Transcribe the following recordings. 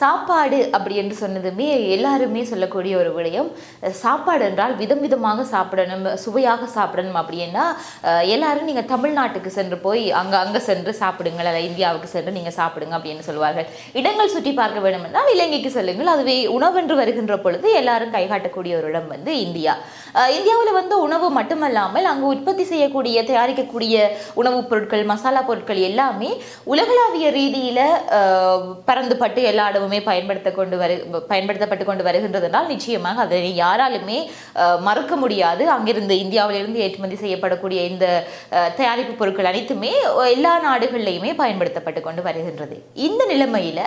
சாப்பாடு அப்படி என்று சொன்னதுமே எல்லாருமே சொல்லக்கூடிய ஒரு விடயம். சாப்பாடு என்றால் விதம் விதமாக சாப்பிடணும் சுவையாக சாப்பிடணும் அப்படின்னா எல்லாரும் நீங்கள் தமிழ்நாட்டுக்கு சென்று போய் அங்கே அங்கே சென்று சாப்பிடுங்கள் அல்ல இந்தியாவுக்கு சென்று நீங்கள் சாப்பிடுங்க அப்படின்னு சொல்லுவார்கள் இடங்கள் சுற்றி பார்க்க வேண்டும் என்றால் இலங்கைக்கு செல்லுங்கள். அதுவே உணவென்று வருகின்ற பொழுது எல்லாரும் கைகாட்டக்கூடிய ஒரு இடம் வந்து இந்தியா. இந்தியாவில் வந்து உணவு மட்டுமல்லாமல் அங்கு உற்பத்தி செய்யக்கூடிய தயாரிக்கக்கூடிய உணவுப் பொருட்கள் மசாலா பொருட்கள் எல்லாமே உலகளாவிய ரீதியில் பறந்துபட்டு எல்லா இடமுமே பயன்படுத்த கொண்டு வரு பயன்படுத்தப்பட்டு கொண்டு வருகின்றதுனால் நிச்சயமாக அதனை யாராலுமே மறுக்க முடியாது. அங்கிருந்து இந்தியாவிலிருந்து ஏற்றுமதி செய்யப்படக்கூடிய இந்த தயாரிப்பு பொருட்கள் அனைத்துமே எல்லா நாடுகள்லையுமே பயன்படுத்தப்பட்டு கொண்டு வருகின்றது. இந்த நிலைமையில்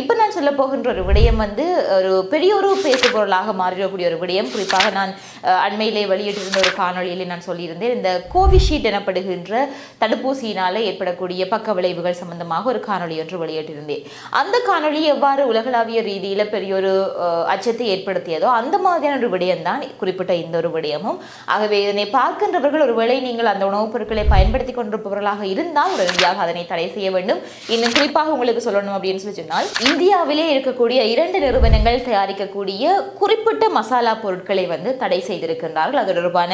இப்போ நான் சொல்ல போகின்ற ஒரு விடயம் வந்து ஒரு பெரிய ஒரு பேசுபொருளாக மாறிடக்கூடிய ஒரு விடயம். குறிப்பாக நான் அண்மையிலே வெளியிட்டிருந்த ஒரு காணொளியிலே நான் சொல்லியிருந்தேன் இந்த கோவிஷீல்டு எனப்படுகின்ற தடுப்பூசியினால் ஏற்படக்கூடிய பக்க விளைவுகள் சம்பந்தமாக ஒரு காணொலி ஒன்று வெளியிட்டிருந்தேன். அந்த காணொளி எவ்வாறு உலகளாவிய ரீதியில் பெரிய ஒரு அச்சத்தை ஏற்படுத்தியதோ அந்த மாதிரியான ஒரு விடயம்தான் குறிப்பிட்ட இந்த ஒரு விடயமும். ஆகவே இதனை பார்க்கின்றவர்கள் ஒருவேளை நீங்கள் அந்த உணவுப் பொருட்களை பயன்படுத்தி கொண்டிருப்பவர்களாக இருந்தால் உடனடியாக அதனை தடை செய்ய வேண்டும். இன்னும் குறிப்பாக உங்களுக்கு சொல்லணும் அப்படின்னு சொல்லி சொன்னால் இந்தியாவிலே இருக்கக்கூடிய இரண்டு நிறுவனங்கள் தயாரிக்கக்கூடிய குறிப்பிட்ட மசாலா பொருட்களை வந்து தடை இருக்கின்றார்கள் அது தொடர்பான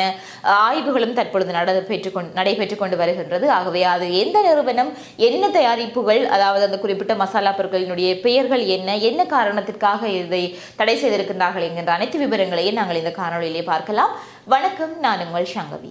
ஆய்வுகளும் தற்பொழுது நடைபெற்று கொண்டு நடைபெற்று கொண்டு வருகின்றது. ஆகவே அது எந்த நிறுவனம் என்ன தயாரிப்புகள் அதாவது அந்த குறிப்பிட்ட மசாலா பொருட்களினுடைய பெயர்கள் என்ன என்ன காரணத்திற்காக இதை தடை செய்திருக்கின்றார்கள் என்கின்ற அனைத்து விவரங்களையும் நாங்கள் இந்த காணொலியிலே பார்க்கலாம். வணக்கம் நான் உங்கள் சங்கவி.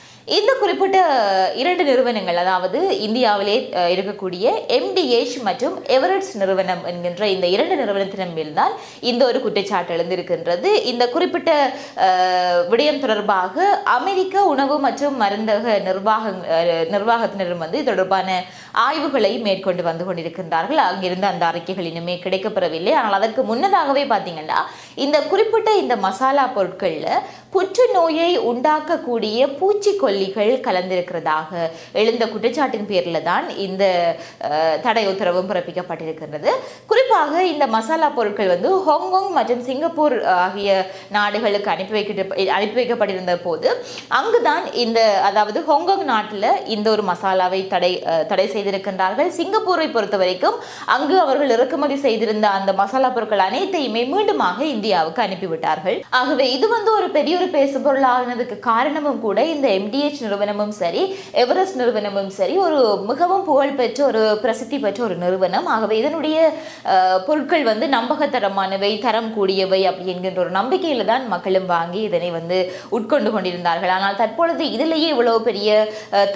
இந்த குறிப்பிட்ட இரண்டு நிறுவனங்கள் அதாவது இந்தியாவிலே இருக்கக்கூடிய எம்டிஎச் மற்றும் எவரட்ஸ் நிறுவனம் என்கின்ற இந்த இரண்டு நிறுவனத்தின் மேல்தான் இந்த ஒரு குற்றச்சாட்டு எழுந்திருக்கின்றது. இந்த குறிப்பிட்ட விடயம் தொடர்பாக அமெரிக்க உணவு மற்றும் மருந்தக நிர்வாக அஹ், நிர்வாகத்தினரும் வந்து தொடர்பான ஆய்வுகளை மேற்கொண்டு வந்து கொண்டிருக்கின்றார்கள். அங்கிருந்து அந்த அறிக்கைகள் இன்னுமே கிடைக்கப்பெறவில்லை. ஆனால் அதற்கு முன்னதாகவே பார்த்தீங்கன்னா இந்த குறிப்பிட்ட இந்த மசாலா பொருட்களில் புற்றுநோயை உண்டாக்கக்கூடிய பூச்சிக்கொல்லிகள் கலந்திருக்கிறதாக எழுந்த குற்றச்சாட்டின் பேரில் தான் இந்த தடை உத்தரவும் பிறப்பிக்கப்பட்டிருக்கின்றது. குறிப்பாக இந்த மசாலா பொருட்கள் வந்து ஹாங்காங் மற்றும் சிங்கப்பூர் ஆகிய நாடுகளுக்கு அனுப்பி வைக்கிட்டு அனுப்பி வைக்கப்பட்டிருந்த போது அங்குதான் இந்த அதாவது ஹாங்காங் நாட்டில் இந்த ஒரு மசாலாவை தடை தடை செய்திருக்கின்றார்கள். சிங்கப்பூரை பொறுத்த வரைக்கும் அங்கு அவர்கள் இறக்குமதி செய்திருந்த அந்த மசாலா பொருட்கள் அனைத்தையுமே மீண்டுமாக இந்தியாவுக்கு அனுப்பிவிட்டார்கள். ஆகவே இது வந்து ஒரு பெரிய ஒரு பேசுபொருளானதுக்கு காரணமும் கூட இந்த எம்டிஎச் நிறுவனமும் சரி எவரெஸ்ட் நிறுவனமும் சரி ஒரு மிகவும் புகழ்பெற்ற ஒரு பிரசித்தி பெற்ற ஒரு நிறுவனம். ஆகவே இதனுடைய பொருட்கள் வந்து நம்பகத்தரமானவை தரம் கூடியவை அப்படி என்கின்ற ஒரு நம்பிக்கையில தான் மக்களும் வாங்கி இதனை வந்து உட்கொண்டு கொண்டிருந்தார்கள். ஆனால் தற்பொழுது இதிலேயே இவ்வளவு பெரிய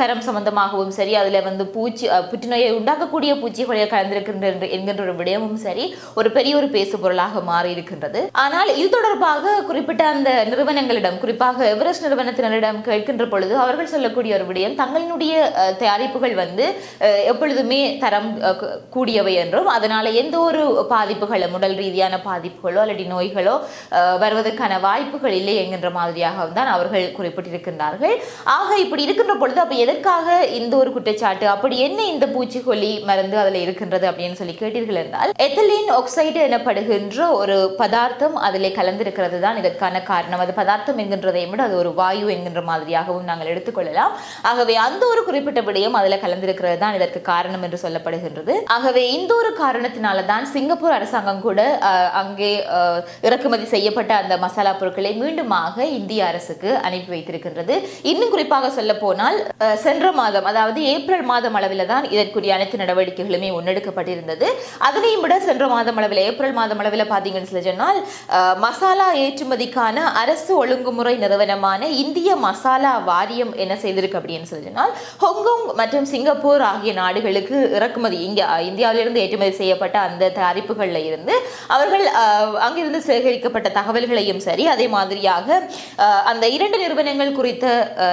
தரம் சம்பந்தமாகவும் சரி அதுல வந்து பூச்சி புற்றுநோயை உண்டாக்கக்கூடிய பூச்சிகளை கலந்திருக்கின்ற என்கின்ற ஒரு விடயமும் சரி ஒரு பெரிய ஒரு பேசு பொருளாக மாறி இருக்கின்றது ஆனால் இது தொடர்பாக குறிப்பிட்ட அந்த நிறுவனங்களிடம் குறிப்பாக எவரெஸ்ட் நிறுவனத்தினரிடம் கேட்கின்ற பொழுது அவர்கள் சொல்லக்கூடிய ஒரு விடயம் தங்களினுடைய தயாரிப்புகள் வந்து எப்பொழுதுமே தரம் கூடியவை என்றும் அதனால எந்த ஒரு பாதிப்புகளும் உடல் ரீதியான பாதிப்புகளோ அல்லது நோய்களோ வருவதற்கான வாய்ப்புகள் இல்லை என்கின்ற மாதிரியாக தான் அவர்கள் குறிப்பிட்டிருக்கின்றார்கள். ஆக இப்படி இருக்கின்ற பொழுது அப்ப எதற்காக இந்த ஒரு குற்றச்சாட்டு அப்படி என்ன இந்த பூச்சிக்கொல்லி மருந்து அதில் இருக்கின்றது அப்படின்னு சொல்லி கேட்டீர்கள் என்றால் எத்தலின் ஆக்சைடு எனப்படுகின்ற ஒரு பதார்த்தம் அதிலே கலந்திருக்கிறது தான் இதற்கான காரணம். அது பதார்த்தம் என்கின்றதை விட அது ஒரு வாயு என்கின்ற மாதிரியாகவும் நாங்கள் எடுத்துக்கொள்ளலாம் ஆகவே அந்த ஒரு குறிப்பிட்ட விடயம் அதில் கலந்திருக்கிறது தான் இதற்கு காரணம் என்று சொல்லப்படுகின்றது. ஆகவே இந்த ஒரு காரணத்தினால தான் சிங்கப்பூர் அரசாங்கம் கூட அங்கே இறக்குமதி செய்யப்பட்ட அந்த மசாலா பொருட்களை மீண்டுமாக இந்திய அரசுக்கு அனுப்பி வைத்திருக்கின்றது. இன்னும் குறிப்பாக சொல்ல போனால் சென்ற மாதம் அதாவது ஏப்ரல் மாதம் அளவில் தான் இதற்குரிய அனைத்து நடவடிக்கைகளுமே முன்னெடுக்கப்பட்டிருந்தது. அதனையும் விட சென்ற மாதம் அளவில் ஏப்ரல் மாதம் அளவில் பார்த்தீங்கன்னு சொல்லி சொன்னால் மசாலா ஏற்றுமதிக்கான அரசு ஒழுங்குமுறை நிறுவனமான இந்திய மசாலா வாரியம் என்ன செய்திருக்கு அப்படின்னு சொல்லி சொன்னால் மற்றும் சிங்கப்பூர் ஆகிய நாடுகளுக்கு இறக்குமதி இங்கே இந்தியாவிலிருந்து ஏற்றுமதி செய்யப்பட்ட அந்த தயாரிப்புகளில் இருந்து அவர்கள் அங்கிருந்து சேகரிக்கப்பட்ட தகவல்களையும் சரி அதே மாதிரியாக அந்த இரண்டு நிறுவனங்கள் குறித்த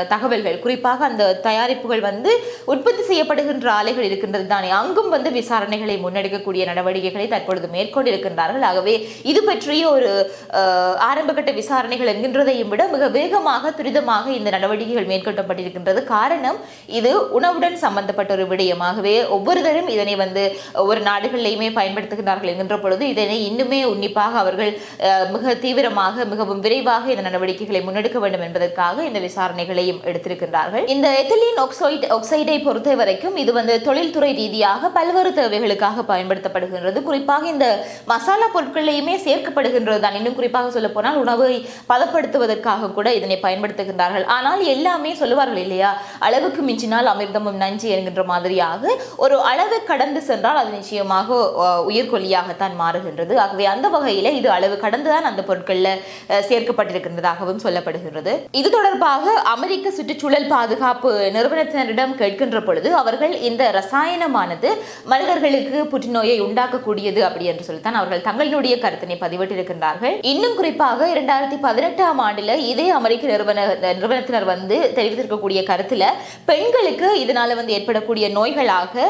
தகவல்கள் குறிப்பாக அந்த தயாரிப்புகள் வந்து உற்பத்தி செய்யப்படுகின்ற ஆலைகள் இருக்கின்றது தானே அங்கும் வந்து விசாரணைகளை முன்னெடுக்கக்கூடிய நடவடிக்கைகளை தற்பொழுது மேற்கொண்டிருக்கின்றார்கள். ஆகவே இது பற்றிய ஒரு ஆரம்பகட்ட விசாரணைகள் என்கின்றதையும் விட மிக வேகமாக துரிதமாக இந்த நடவடிக்கைகள் மேற்கொள்ளப்பட்டிருக்கின்றது. காரணம் இது உணவுடன் சம்பந்தப்பட்ட ஒரு விடயமாகவே ஒவ்வொருத்தரும் இதனை வந்து ஒவ்வொரு நாடுகளிலையுமே பயன்படுத்துகிறார்கள் என்கின்ற பொழுது இதனை இன்னுமே உன்னிப்பாக அவர்கள் மிக தீவிரமாக மிகவும் விரைவாக இந்த நடவடிக்கைகளை முன்னெடுக்க வேண்டும் என்பதற்காக இந்த விசாரணைகளையும் எடுத்திருக்கின்றார்கள். இந்த எத்திலீன் ஆக்சைடு ஆக்சைடை பொறுத்த வரைக்கும் இது வந்து தொழில்துறை ரீதியாக பல்வேறு தேவைகளுக்காக பயன்படுத்தப்படுகின்றது. குறிப்பாக இந்த மசாலா பொருட்களையுமே தான் இன்னும் குறிப்பாக சொல்ல போனால் உணவை பதப்படுத்துவதற்காக கூட இதனை பயன்படுத்துகின்றார்கள். ஆனால் எல்லாமே சொல்லுவார்கள் இல்லையா? அளவுக்கு மிஞ்சினால் அமிர்தமும் நஞ்சு என்கின்ற மாதிரியாக ஒரு அளவு கடந்து சென்றால் அது நிச்சயமாக உயிர்கொல்லியாகத்தான் மாறுகின்றது. ஆகவே அந்த வகையில இது அளவு கடந்துதான் அந்த பொருட்கள்ல சேர்க்கப்பட்டிருக்கின்றதாகவும் சொல்லப்படுகின்றது. இது தொடர்பாக அமெரிக்க சுற்றுச்சூழல் பாதுகாப்பு நிறுவனத்தினரிடம் கேட்கின்ற பொழுது அவர்கள் இந்த ரசாயனமானது மனிதர்களுக்கு புற்றுநோயை உண்டாக்கக்கூடியது அப்படி என்று சொல்லித்தான் அவர்கள் தங்களுடைய கருத்தினை பதிவிட்டிருக்கின்றார்கள் இன்னும் குறிப்பாக இரண்டாயிரத்தி பதினெட்டாம் ஆண்டுல இதே அமெரிக்க நிறுவன நிறுவனத்தினர் வந்து தெரிவித்திருக்கக்கூடிய கருத்துல பெண்களுக்கு இதனால வந்து ஏற்படக்கூடிய நோய்களாக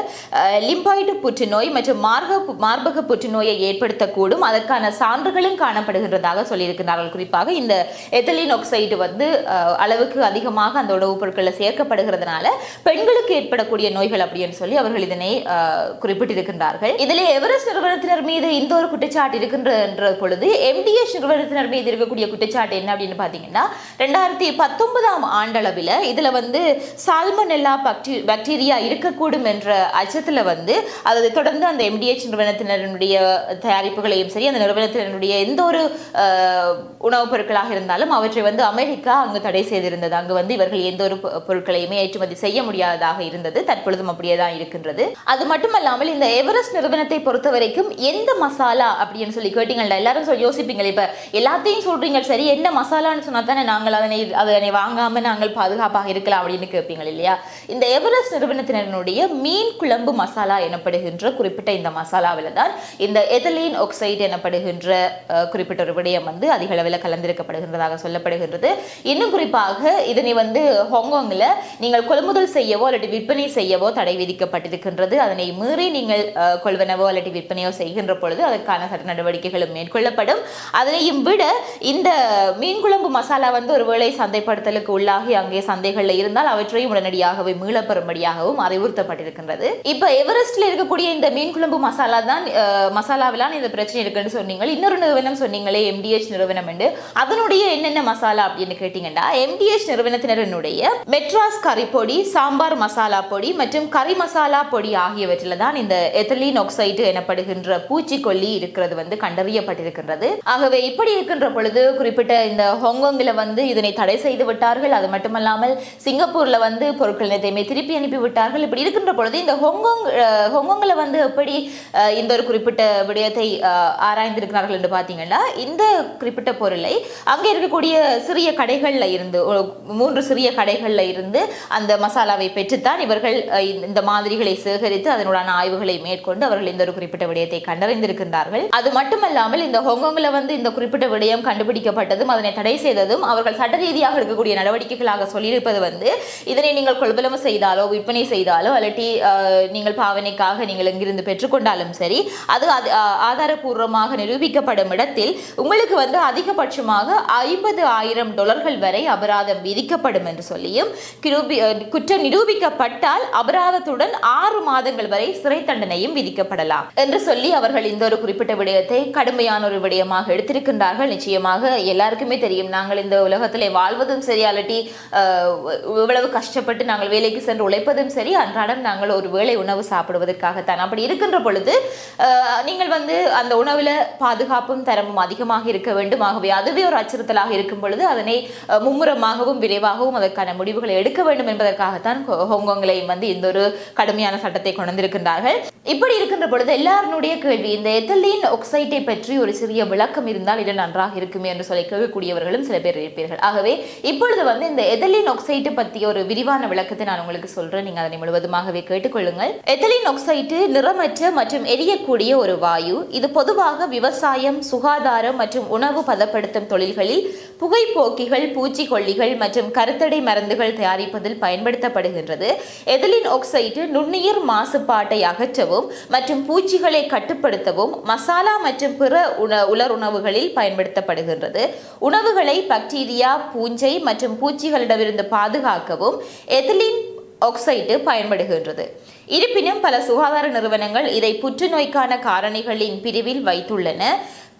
லிம்பாய்டு புற்றுநோய் மற்றும் மார்க மார்பக புற்றுநோயை ஏற்படுத்தக்கூடும். அதற்கான சான்றுகளும் காணப்படுகின்றதாக சொல்லியிருக்கிறார்கள். குறிப்பாக இந்த எத்தலின் ஆக்சைடு வந்து அளவுக்கு அதிகமாக அந்த உணவுப் பொருட்களில் சேர்க்கப்படுகிறதுனால பெண்களுக்கு ஏற்படக்கூடிய நோய்கள் அப்படின்னு சொல்லி அவர்கள் இதனை குறிப்பிட்டிருக்கின்றார்கள். இதில் எவரெஸ்ட் நிறுவனத்தினர் மீது இந்த ஒரு குற்றச்சாட்டு இருக்கின்ற என்ற பொழுது எம்டிஎஸ் நிறுவனத்தினர் மீது இருக்கக்கூடிய குற்றச்சாட்டு என்ன அப்படின்னு பார்த்தீங்கன்னா ரெண்டாயிரத்தி பத்தொன்பதாம் ஆண்டளவில் இதுல வந்து சால்மனெல்லா பாக்டி பாக்டீரியா இருக்கக்கூடும் என்ற அச்சத்தில் வந்து அதை தொடர்ந்து அந்த எம்டிஎச் நிறுவனத்தினருடைய தயாரிப்புகளையும் சரி அந்த நிறுவனத்தினருடைய எந்த ஒரு உணவுப் பொருட்களாக இருந்தாலும் அவற்றை வந்து அமெரிக்கா அங்கு தடை செய்திருந்தது. அங்கு வந்து இவர்கள் எந்த ஒரு பொருட்களையுமே ஏற்றுமதி செய்ய முடியாததாக இருந்தது. தற்பொழுதும் அப்படியே தான் இருக்கின்றது. அது மட்டுமல்லாமல் இந்த எவரெஸ்ட் நிறுவனத்தை பொறுத்த வரைக்கும் எந்த மசாலா அப்படின்னு சொல்லி கேட்டீங்கன்னா எல்லாரும் சொல்லி யோசிப்பீங்க இப்ப எல்லாத்தையும் சொல்றீங்க. சரி என்ன மசாலான்னு சொன்னா தானே நாங்கள் அதனை அதனை வாங்காம நாங்கள் பாதுகாப்பாக இருக்கலாம் அப்படின்னு கேட்பீங்க இல்லையா? இந்த எவரெஸ்ட் நிறுவனத்தினருடைய மீன் குழம்பு மசாலா எனப்படுகின்ற குறிப்பிட்ட இந்த மசாலாவில் தான் இந்த எதலின் ஆக்சைடு எனப்படுகின்ற குறிப்பிட்ட ஒரு விடயம் வந்து அதிக அளவில் கலந்திருக்கப்படுகின்றதாக சொல்லப்படுகின்றது. இன்னும் குறிப்பாக இதனை வந்து ஹாங்காங்கில் நீங்கள் கொள்முதல் செய்யவோ அல்லது விற்பனை செய்யவோ தடை விதிக்கப்பட்டிருக்கின்றது. அதனை மீறி நீங்கள் கொள்வனவோ அல்லது விற்பனையோ செய்கின்ற பொழுது அதற்கான சட்ட நடவடிக்கைகளும் மேற்கொள்ளப்படும் அதனையும் விட இந்த மீன் குழம்பு மசாலா வந்து ஒரு வேளை சந்தைப்படுத்தலுக்கு உள்ளாகி அங்கே சந்தைகளில் இருந்தால் அவற்றையும் உடனடியாகவே மீளப்பெறும்படியாகவும் அறிவுறுத்தப்பட்டிருக்கின்றது இப்போ எவரெஸ்ட்ல இருக்கக்கூடிய இந்த மீன் குழம்பு மசாலா தான் மசாலாவிலான இந்த பிரச்சனை இருக்குன்னு சொன்னீங்க இன்னொரு நிறுவனம் சொன்னீங்களே எம்டிஎச் நிறுவனம் என்று. அதனுடைய என்னென்ன மசாலா அப்படின்னு கேட்டீங்கன்னா எம்டிஎச் நிறுவனத்தினருடைய மெட்ராஸ் கறி பொடி சாம்பார் மசாலா பொடி மற்றும் கறி மசாலா பொடி ஆகியவற்றில் தான் இந்த எத்தலீன் ஆக்சைடு எனப்படுகின்ற பூச்சிக்கொல்லி இருக்கிறது வந்து கண்டறியப்பட்டிருக்கின்றது. ஆகவே இப்படி இருக்கின்ற பொழுது குறிப்பிட்ட இந்த ஹாங்காங்கில் வந்து இதனை தடை செய்து விட்டார்கள். அது மட்டுமல்லாமல் சிங்கப்பூர்ல வந்து பொருட்கள் நிலையத்தையுமே திருப்பி அனுப்பி விட்டார்கள். இப்படி இருக்கின்ற பொழுது இந்த ஹாங்காங் ஹாங்காங்கில் வந்து எப்படி இந்த ஒரு குறிப்பிட்ட விடயத்தை ஆராய்ந்திருக்கிறார்கள் என்று பார்த்தீங்கன்னா இந்த குறிப்பிட்ட பொருளை அங்கே இருக்கக்கூடிய சிறிய கடைகளில் இருந்து மூன்று சிறிய கடைகளில் இருந்து அந்த மசாலாவை பெற்றுத்தான் இவர்கள் இந்த- இந்த மாதிரிகளை சேகரித்து அதனுடான ஆய்வுகளை மேற்கொண்டு அவர்கள் இந்த ஒரு குறிப்பிட்ட விடயத்தை கண்டறிந்திருக்கின்றார்கள். அது மட்டுமல்லாமல் இந்த ஹாங்காங்கில் வந்து இந்த குறிப்பிட்ட விடயம் கண்டுபிடிக்கப்பட்டதும் அதனை தடை செய்ததும் அவர்கள் சட்ட ரீதியாக எடுக்கக்கூடிய நடவடிக்கைகளாக சொல்லியிருப்பது வந்து இதனை நீங்கள் கொள்வலமு செய்தாலோ விற்பனை செய்தாலோ அல்லட்டி நீங்கள் பாவனைக்காக நீங்கள் இங்கிருந்து பெற்றுக்கொண்டாலும் சரி அது அது, ஆதாரபூர்வமாக நிரூபிக்கப்படும் இடத்தில் உங்களுக்கு வந்து அதிகபட்சமாக ஐம்பது ஆயிரம் டாலர்கள் வரை அபராதம் விதிக்கப்படும் என்று சொல்லியும் குற்றம் நிரூபிக்கப்பட்டால் அபராதத்துடன் ஆறு மாதங்கள் வரை சிறை தண்டனையும் விதிக்கப்படலாம். என்று சொல்லி அவர்கள் இந்த ஒரு குறிப்பிட்ட விடயத்தை கடுமையான ஒரு விடயமாக எடுத்திருக்கின்றார்கள். நிச்சயமாக எல்லாருக்குமே தெரியும். நாங்கள் இந்த உலகத்திலே வாழ்வதும் சரி அல்லாட்டி இவ்வளவு கஷ்டப்பட்டு நாங்கள் வேலைக்கு சென்று உழைப்பதும் சரி அன்றாடம் நாங்கள் ஒரு வேளை உணவு சாப்பிடுவதற்காகத்தான். அப்படி இருக்கின்ற பொழுது நீங்கள் வந்து அந்த உணவில் பாதுகாப்பும் தரமும் அதிகமாக இருக்க வேண்டும். ஆகவே அதுவே ஒரு அச்சுறுத்தலாக இருக்கும் பொழுது அதனை மும்முரமாகவும் விரைவாகவும் அதற்கான முடிவுகளை எடுக்க வேண்டும் என்பதற்காகத்தான் ஹோ- வந்து இந்த ஒரு கடுமையான சட்டத்தை கொண்டிருக்கின்றார்கள் இப்படி இருக்கின்ற பொழுது எல்லாருடைய கேள்வி இந்த எத்தலீன் ஒக்சைட்டை பற்றி ஒரு சிறிய விளக்கம் இருந்தால் இது நன்றாக இருக்குமே என்று சொல்லி கேட்கக்கூடியவர்களும் சில பேர் இருப்பீர்கள். ஆகவே இப்பொழுது வந்து இந்த எதலின் ஆக்சைட்டு பற்றிய ஒரு விரிவான விளக்கத்தை நான் உங்களுக்கு சொல்றேன். நீங்க அதனை முழுவதுமாகவே கேட்டுக்கொள்ளுங்கள். எத்தலின் ஆக்சைட்டு நிறமற்ற மற்றும் எரியக்கூடிய ஒரு வாயு இது பொதுவாக விவசாயம் சுகாதாரம் மற்றும் உணவு பதப்படுத்தும் தொழில்களில் புகைப்போக்கிகள் பூச்சிக்கொல்லிகள் மற்றும் கருத்தடை மருந்துகள் தயாரிப்பதில் பயன்படுத்தப்படுகின்றது. எதிலின் ஒக்சைட்டு நுண்ணுயிர் மாசுபாட்டை அகற்றவும் மற்றும் பூச்சிகளை கட்டுப்படுத்தவும் மசாலா மற்றும் பிற உலர் உணவுகளில் பயன்படுத்தப்படுகின்றது. உணவுகளை பாக்டீரியா பூஞ்சை மற்றும் பூச்சிகளிடமிருந்து பாதுகாக்கவும் எதிலின் ஆக்சைடு பயன்படுகின்றது. இருப்பினும் பல சுகாதார நிறுவனங்கள் இதை புற்றுநோய்க்கான காரணிகளின் பிரிவில் வைத்துள்ளன.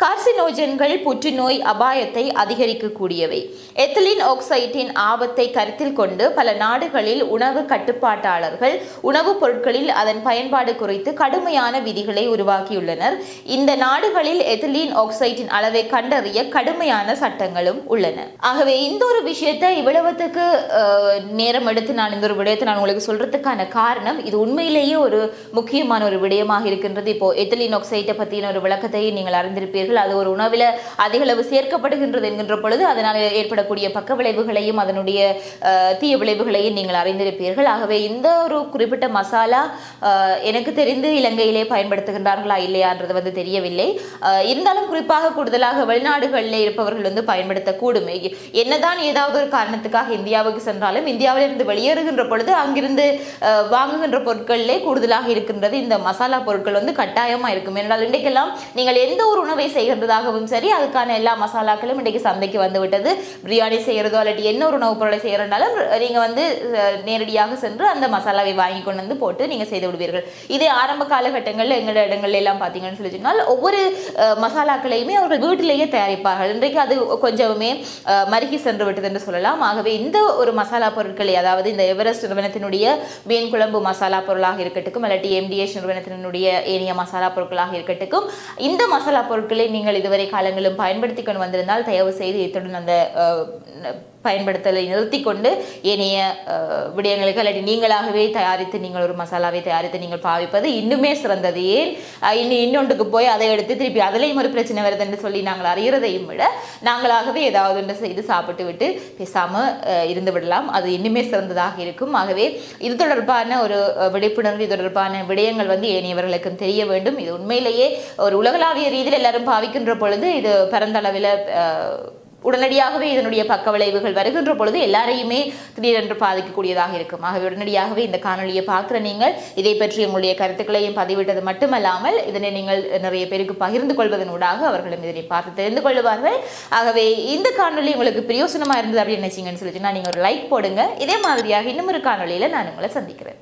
கார்சினோஜன்கள் புற்றுநோய் அபாயத்தை அதிகரிக்கக்கூடியவை. எத்திலின் ஆக்சைட்டின் ஆபத்தை கருத்தில் கொண்டு பல நாடுகளில் உணவு கட்டுப்பாட்டாளர்கள் உணவுப் பொருட்களில் அதன் பயன்பாடு குறித்து கடுமையான விதிகளை உருவாக்கியுள்ளனர். இந்த நாடுகளில் எத்திலின் ஆக்சைட்டின் அளவை கண்டறிய கடுமையான சட்டங்களும் உள்ளன. ஆகவே இந்த ஒரு விஷயத்தை இவ்வளவுத்துக்கு நேரம் எடுத்து நான் இந்த ஒரு விடயத்தை நான் உங்களுக்கு சொல்றதுக்கான காரணம் இது உண்மையிலேயே ஒரு முக்கியமான ஒரு விடயமாக இருக்கின்றது. இப்போ எத்திலின் ஆக்சைட்டை பற்றின ஒரு விளக்கத்தை நீங்கள் அறிந்திருப்பீர்கள். அது ஒரு உணவில் அதிகளவு சேர்க்கப்படுகின்றது என்கின்ற பொழுது அதனால் ஏற்படக்கூடிய பக்க விளைவுகளையும் அதனுடைய தீய விளைவுகளையும் நீங்கள் அறிந்திருப்பீர்கள். ஆகவே இந்த ஒரு குறிப்பிட்ட மசாலா எனக்கு தெரிந்து இலங்கையிலே பயன்படுத்துகின்றார்களா இல்லையான்றது வந்து தெரியவில்லை. இருந்தாலும் குறிப்பாக கூடுதலாக வெளிநாடுகளில் இருப்பவர்கள் வந்து பயன்படுத்தக்கூடும். என்னதான் ஏதாவது ஒரு காரணத்துக்காக இந்தியாவுக்கு சென்றாலும் இந்தியாவிலிருந்து வெளியேறுகின்ற பொழுது அங்கிருந்து வாங்குகின்ற பொருட்களிலே கூடுதலாக இருக்கின்றது இந்த மசாலா பொருட்கள் வந்து கட்டாயமாக இருக்கும். என்றால் இன்றைக்கெல்லாம் நீங்கள் எந்த ஒரு உணவை செய்கிறதாகவும் சரி அதுக்கான எல்லா மசாலாக்களும் இன்றைக்கு சந்தைக்கு வந்து விட்டது பிரியாணி செய்யறதோ அல்லது என்ன ஒரு உணவுப் பொருளை செய்கிறனாலும் நீங்க வந்து நேரடியாக சென்று அந்த மசாலாவை வாங்கி கொண்டு வந்து போட்டு நீங்க செய்து விடுவீர்கள். இதே ஆரம்ப காலகட்டங்களில் எங்களோட இடங்கள்ல எல்லாம் பார்த்தீங்கன்னு சொல்லி சொன்னால் ஒவ்வொரு மசாலாக்களையுமே அவர்கள் வீட்டிலேயே தயாரிப்பார்கள். இன்றைக்கு அது கொஞ்சமே மருகி சென்று விட்டது என்று சொல்லலாம். ஆகவே இந்த ஒரு மசாலா பொருட்களை அதாவது இந்த எவரெஸ்ட் நிறுவனத்தினுடைய மீன் குழம்பு மசாலா பொருளாக இருக்கட்டும் இல்லாட்டி எம்டிஎஸ் நிறுவனத்தினுடைய ஏனைய மசாலா பொருட்களாக இருக்கட்டும் இந்த மசாலா பொருட்களை நீங்கள் இதுவரை காலங்களிலும் பயன்படுத்தி கொண்டு வந்திருந்தால் தயவு செய்து இத்துடன் அந்த பயன்படுத்தலை நிறுத்தி கொண்டு ஏனைய விடயங்களுக்கு இல்லாட்டி நீங்களாகவே தயாரித்து நீங்கள் ஒரு மசாலாவை தயாரித்து நீங்கள் பாவிப்பது இன்னுமே சிறந்தது. ஏன்? இன்னும் இன்னொன்றுக்கு போய் அதை எடுத்து திருப்பி அதுலேயும் ஒரு பிரச்சனை வருது என்று சொல்லி நாங்கள் அறிகிறதையும் விட நாங்களாகவே ஏதாவது ஒன்று செய்து சாப்பிட்டு விட்டு பேசாமல் இருந்து விடலாம். அது இன்னுமே சிறந்ததாக இருக்கும். ஆகவே இது தொடர்பான ஒரு விழிப்புணர்வு தொடர்பான விடயங்கள் வந்து ஏனையவர்களுக்கும் தெரிய வேண்டும். இது உண்மையிலேயே ஒரு உலகளாவிய ரீதியில் எல்லாரும் பாவிக்கின்ற பொழுது இது பரந்தளவில் அளவில் உடனடியாகவே இதனுடைய பக்க விளைவுகள் வருகின்ற பொழுது எல்லாரையுமே திடீரென்று பாதிக்கக்கூடியதாக இருக்கும். ஆகவே உடனடியாகவே இந்த காணொளியை பார்க்குற நீங்கள் இதை பற்றி உங்களுடைய கருத்துக்களையும் பதிவிட்டது மட்டுமல்லாமல் இதனை நீங்கள் நிறைய பேருக்கு பகிர்ந்து கொள்வதனூடாக அவர்களும் இதனை பார்த்து தெரிந்து கொள்வார்கள். ஆகவே இந்த காணொளி உங்களுக்கு பிரயோசனமாக இருந்தது அப்படின்னு நினச்சீங்கன்னு சொல்லி நான் நீங்கள் ஒரு லைக் போடுங்க. இதே மாதிரியாக இன்னும் ஒரு காணொளியில் நான் உங்களை சந்திக்கிறேன்.